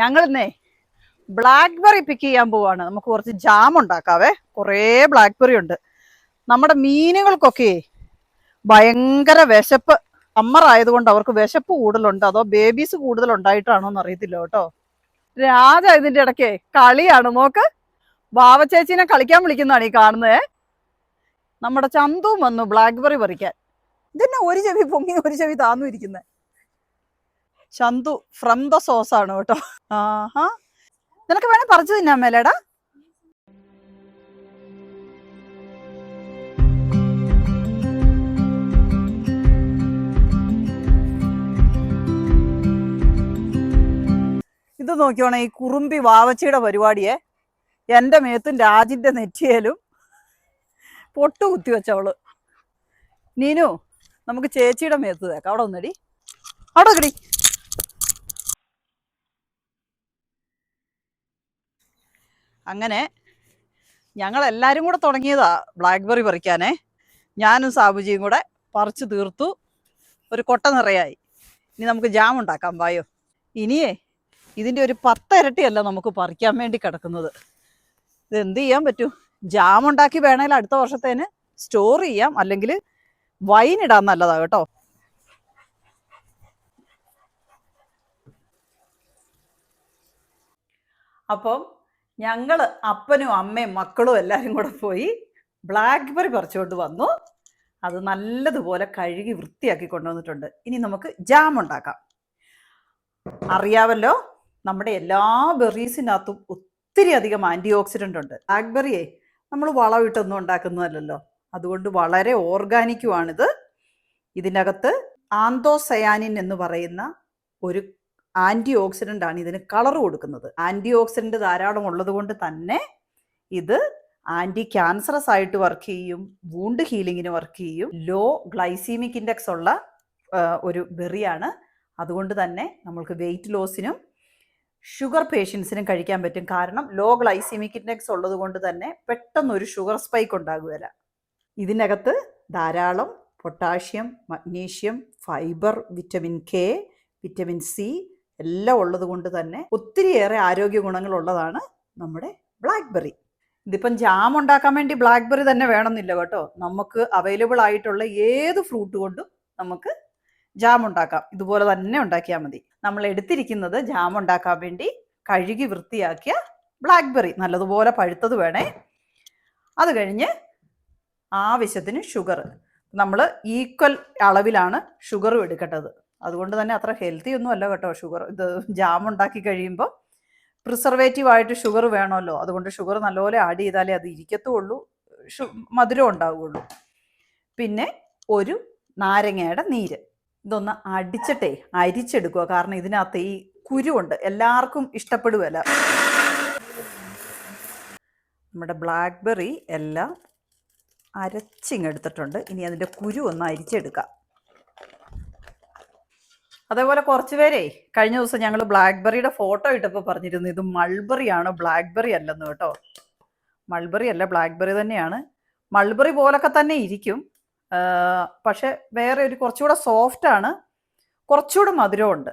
ഞങ്ങളിന്നേ blackberry പിക്ക് ചെയ്യാൻ പോവാണ്. നമുക്ക് കുറച്ച് ജാം ഉണ്ടാക്കാവേ. കുറേ ബ്ലാക്ക്ബെറി ഉണ്ട്. നമ്മുടെ മീനുകൾക്കൊക്കെ ഭയങ്കര വിശപ്പ്. സമ്മർ ആയതുകൊണ്ട് അവർക്ക് വിശപ്പ് കൂടുതലുണ്ട്. അതോ ബേബീസ് കൂടുതൽ ഉണ്ടായിട്ടാണോ എന്ന് അറിയത്തില്ല കേട്ടോ. രാജ ഇതിന്റെ ഇടയ്ക്ക് കളിയാണ്. നോക്ക് വാവ ചേച്ചീനെ കളിക്കാൻ വിളിക്കുന്നതാണ് ഈ കാണുന്നത് നമ്മുടെ ചന്തുവും വന്നു ബ്ലാക്ക്ബെറി പറിക്കാൻ. ഇതന്നെ ഒരു ചെവി പൊങ്ങി ഒരു ചെവി താന്നു ഇരിക്കുന്നത് ചന്തു ഫ്രം ദ സോസ് ആണ് കേട്ടോ. ആഹാ. നിനക്ക് വേണേ പറഞ്ഞു തിന്നാൻ മേലേടാ. ഇത് നോക്കിയോണേ ഈ കുറുമ്പി വാവച്ചിയുടെ പരിപാടിയെ. എന്റെ മേത്തും രാജിന്റെ നെറ്റിയേലും പൊട്ട് കുത്തി വെച്ചവൾ. നീനു നമുക്ക് ചേച്ചിയുടെ മേത്ത് തേക്കാം. അവിടെ ഒന്നടി അവിടെ വെക്കടി അങ്ങനെ ഞങ്ങൾ എല്ലാവരും കൂടെ തുടങ്ങിയതാ ബ്ലാക്ക്ബെറി പറിക്കാനേ. ഞാനും സാബുജിയും കൂടെ പറിച്ചു തീർത്തു. ഒരു കൊട്ട നിറയായി. ഇനി നമുക്ക് ജാം ഉണ്ടാക്കാം. വായോ. ഇനിയേ ഇതിന്റെ ഒരു പത്തിരട്ടിയല്ല നമുക്ക് പറിക്കാൻ വേണ്ടി കിടക്കുന്നത്. ഇത് എന്ത് ചെയ്യാൻ പറ്റൂ? ജാം ഉണ്ടാക്കി വേണേൽ അടുത്ത വർഷത്തേന് സ്റ്റോർ ചെയ്യാം. അല്ലെങ്കിൽ വൈൻ ഇടാൻ നല്ലതാ കേട്ടോ. അപ്പം ഞങ്ങൾ അപ്പനും അമ്മയും മക്കളും എല്ലാവരും കൂടെ പോയി ബ്ലാക്ക്ബെറി പറിച്ചുകൊണ്ട് വന്നു. അത് നല്ലതുപോലെ കഴുകി വൃത്തിയാക്കി കൊണ്ടുവന്നിട്ടുണ്ട്. ഇനി നമുക്ക് ജാം ഉണ്ടാക്കാം. അറിയാവല്ലോ നമ്മുടെ എല്ലാ ബെറീസിനകത്തും ഒത്തിരി അധികം ആന്റി ഓക്സിഡന്റ് ഉണ്ട് ബ്ലാക്ക്ബെറിയെ നമ്മൾ വളമിട്ടൊന്നും ഉണ്ടാക്കുന്നതല്ലല്ലോ. അതുകൊണ്ട് വളരെ ഓർഗാനിക്കുമാണിത് ഇതിനകത്ത് ആന്തോസയാനിൻ എന്ന് പറയുന്ന ഒരു ആന്റി ഓക്സിഡന്റ് ആണ് ഇതിന് കളർ കൊടുക്കുന്നത്. ആന്റി ഓക്സിഡന്റ് ധാരാളം ഉള്ളത് കൊണ്ട് തന്നെ ഇത് ആന്റി ക്യാൻസറസ് ആയിട്ട് വർക്ക് ചെയ്യും വൂണ്ട് ഹീലിങ്ങിന് വർക്ക് ചെയ്യും ലോ ഗ്ലൈസീമിക് ഇൻഡെക്സ് ഉള്ള ഒരു ബെറിയാണ്. അതുകൊണ്ട് തന്നെ നമ്മൾക്ക് വെയിറ്റ് ലോസിനും ഷുഗർ പേഷ്യൻസിനും കഴിക്കാൻ പറ്റും. കാരണം ലോ ഗ്ലൈസീമിക് ഇൻഡെക്സ് ഉള്ളത് കൊണ്ട് തന്നെ പെട്ടെന്ന് ഒരു ഷുഗർ സ്പൈക്ക് ഉണ്ടാകുകയില്ല. ഇതിനകത്ത് ധാരാളം potassium magnesium fibre vitamin K vitamin C എല്ലാം ഉള്ളത് കൊണ്ട് തന്നെ ഒത്തിരിയേറെ ആരോഗ്യ ഗുണങ്ങളുള്ളതാണ് നമ്മുടെ ബ്ലാക്ക്ബെറി ഇതിപ്പം ജാം ഉണ്ടാക്കാൻ വേണ്ടി ബ്ലാക്ക്ബെറി തന്നെ വേണമെന്നില്ല കേട്ടോ. നമുക്ക് അവൈലബിൾ ആയിട്ടുള്ള ഏത് ഫ്രൂട്ട് കൊണ്ടും നമുക്ക് ജാം ഉണ്ടാക്കാം. ഇതുപോലെ തന്നെ ഉണ്ടാക്കിയാൽ മതി. നമ്മൾ എടുത്തിരിക്കുന്നത് ജാം ഉണ്ടാക്കാൻ വേണ്ടി കഴുകി വൃത്തിയാക്കിയ ബ്ലാക്ക്ബെറി നല്ലതുപോലെ പഴുത്തത് വേണേ. അത് കഴിഞ്ഞ് ആവശ്യത്തിന് ഷുഗർ നമ്മൾ ഈക്വൽ അളവിലാണ് ഷുഗറും എടുക്കേണ്ടത്. അതുകൊണ്ട് തന്നെ അത്ര ഹെൽത്തി ഒന്നും അല്ല കേട്ടോ ഷുഗർ ഇത് ജാം ഉണ്ടാക്കി കഴിയുമ്പോൾ പ്രിസർവേറ്റീവ് ആയിട്ട് ഷുഗർ വേണമല്ലോ. അതുകൊണ്ട് ഷുഗർ നല്ലപോലെ ആഡ് ചെയ്താലേ അത് ഇരിക്കത്തുള്ളൂ മധുരം ഉണ്ടാവുകയുള്ളൂ പിന്നെ ഒരു നാരങ്ങയുടെ നീര്. ഇതൊന്ന് അടിച്ചിട്ടേ അരിച്ചെടുക്കുക. കാരണം ഇതിനകത്ത് ഈ കുരുവുണ്ട്. എല്ലാവർക്കും ഇഷ്ടപ്പെടുകയല്ല നമ്മുടെ ബ്ലാക്ക്ബെറി എല്ലാം അരച്ചിങ്ങെടുത്തിട്ടുണ്ട് ഇനി അതിന്റെ കുരു ഒന്ന് അരിച്ചെടുക്കാം. അതേപോലെ കുറച്ച് പേരേ കഴിഞ്ഞ ദിവസം ഞങ്ങൾ ബ്ലാക്ക്ബെറിയുടെ ഫോട്ടോ ഇട്ടപ്പോൾ പറഞ്ഞിരുന്നു ഇത് മൾബറി ആണ് ബ്ലാക്ക്ബെറി അല്ലെന്ന് കേട്ടോ. മൾബറി അല്ല ബ്ലാക്ക്ബെറി തന്നെയാണ്. മൾബറി പോലൊക്കെ തന്നെ ഇരിക്കും. പക്ഷെ വേറെ ഒരു കുറച്ചുകൂടെ സോഫ്റ്റ് ആണ്. കുറച്ചുകൂടെ മധുരമുണ്ട്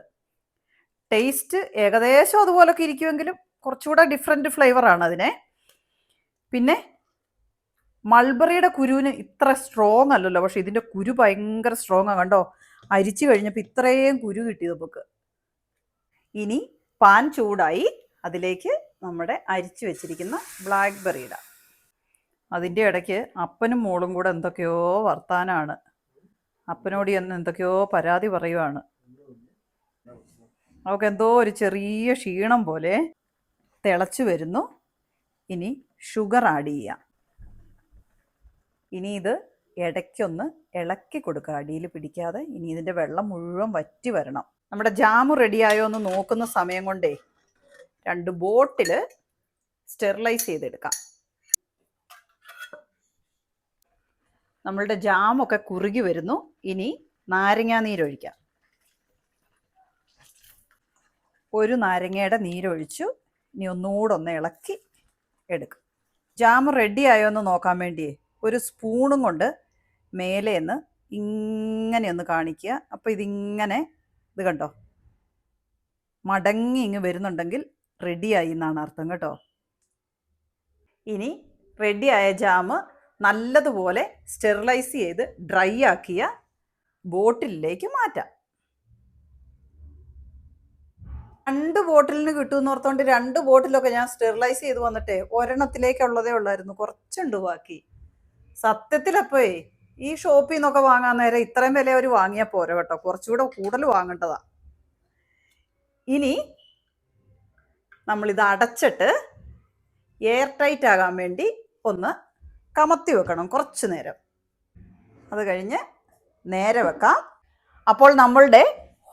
ടേസ്റ്റ് ഏകദേശം അതുപോലൊക്കെ ഇരിക്കുമെങ്കിലും കുറച്ചുകൂടെ ഡിഫറെന്റ് ഫ്ലേവറാണ് അതിനെ. പിന്നെ മൾബറിയുടെ കുരുവിന് ഇത്ര സ്ട്രോങ് അല്ലല്ലോ പക്ഷെ ഇതിന്റെ കുരു ഭയങ്കര സ്ട്രോങ് ആണ് കണ്ടോ? അരിച്ചു കഴിഞ്ഞപ്പോൾ ഇത്രയും കുരു കിട്ടി നമുക്ക് ഇനി പാൻ ചൂടായി അതിലേക്ക് നമ്മുടെ അരിച്ചു വെച്ചിരിക്കുന്ന ബ്ലാക്ക് ബെറി ഇടാം. അതിന്റെ ഇടയ്ക്ക് അപ്പനും മോളും കൂടെ എന്തൊക്കെയോ വർത്താനാണ്. അപ്പനോട് എന്ന് എന്തൊക്കെയോ പരാതി പറയുവാണ്. അവൾക്ക് എന്തോ ഒരു ചെറിയ ക്ഷീണം പോലെ തിളച്ചു വരുന്നു. ഇനി ഷുഗർ ആഡ് ചെയ്യാം. ഇനി ഇത് ഇടയ്ക്കൊന്ന് ഇളക്കി കൊടുക്കുക. അടിയിൽ പിടിക്കാതെ ഇനി ഇതിന്റെ വെള്ളം മുഴുവൻ വറ്റി വരണം. നമ്മുടെ ജാമ് റെഡിയായോ എന്ന് നോക്കുന്ന സമയം കൊണ്ടേ രണ്ട് ബോട്ടിൽ സ്റ്റെറിലൈസ് ചെയ്തെടുക്കാം. നമ്മളുടെ ജാമൊക്കെ കുറുകി വരുന്നു. ഇനി നാരങ്ങാ നീരൊഴിക്കാം ഒരു നാരങ്ങയുടെ നീരൊഴിച്ചു ഇനി ഒന്നുകൂടെ ഒന്ന് ഇളക്കി എടുക്കും. ജാം റെഡി ആയോ എന്ന് നോക്കാൻ വേണ്ടി ഒരു സ്പൂണും കൊണ്ട് മേലേന്ന് ഇങ്ങനെ ഒന്ന് കാണിക്കുക. അപ്പോൾ ഇതിങ്ങനെ ഇത് കണ്ടോ? മടങ്ങി ഇങ്ങ് വരുന്നുണ്ടെങ്കിൽ റെഡിയായി എന്നാണ് അർത്ഥം കേട്ടോ. ഇനി റെഡിയായ ജാമ് നല്ലതുപോലെ സ്റ്റെറിലൈസ് ചെയ്ത് ഡ്രൈ ആക്കിയ ബോട്ടിലേക്ക് മാറ്റാം. രണ്ട് ബോട്ടിലിന് കിട്ടുമെന്ന് ഓർത്തോണ്ട് രണ്ട് ബോട്ടിലൊക്കെ ഞാൻ സ്റ്റെറിലൈസ് ചെയ്ത് വന്നിട്ടേ ഒരെണ്ണത്തിലേക്കുള്ളതേ ഉള്ളായിരുന്നു. കുറച്ചുണ്ട് ബാക്കി. സത്യത്തിലപ്പോഴേ ഈ ഷോപ്പിൽ നിന്നൊക്കെ വാങ്ങാൻ നേരം ഇത്രയും വില അവർ വാങ്ങിയാൽ പോരാ കേട്ടോ. കുറച്ചുകൂടെ കൂടുതൽ വാങ്ങേണ്ടതാ. ഇനി നമ്മളിത് അടച്ചിട്ട് എയർ ടൈറ്റ് ആകാൻ വേണ്ടി ഒന്ന് കമത്തി വെക്കണം കുറച്ച് നേരം. അത് കഴിഞ്ഞ് നേരെ വെക്കാം. അപ്പോൾ നമ്മളുടെ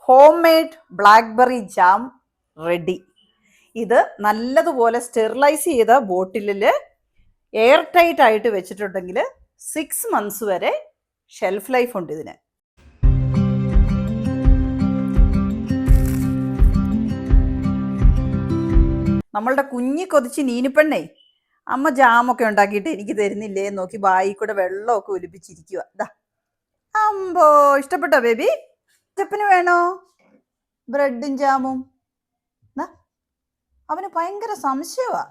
home made blackberry jam ready ഇത് നല്ലതുപോലെ സ്റ്റെറിലൈസ് ചെയ്ത ബോട്ടിലിൽ എയർ ടൈറ്റ് ആയിട്ട് വെച്ചിട്ടുണ്ടെങ്കിൽ സിക്സ് മന്ത്സ് വരെ ഷെൽഫ് ലൈഫ് ഉണ്ട് ഇതിന്. നമ്മളുടെ കുഞ്ഞി കൊതിച്ച് നീനിപ്പെണ്ണേ അമ്മ ജാമൊക്കെ ഉണ്ടാക്കിയിട്ട് എനിക്ക് തരുന്നില്ലേ നോക്കി ബായി കൂടെ വെള്ളമൊക്കെ ഒലിപ്പിച്ചിരിക്കുക ദാ. അമ്പോ ഇഷ്ടപ്പെട്ടോ ബേബി? ചെപ്പിന് വേണോ? ബ്രെഡും ജാമും. അവന് ഭയങ്കര സംശയമാ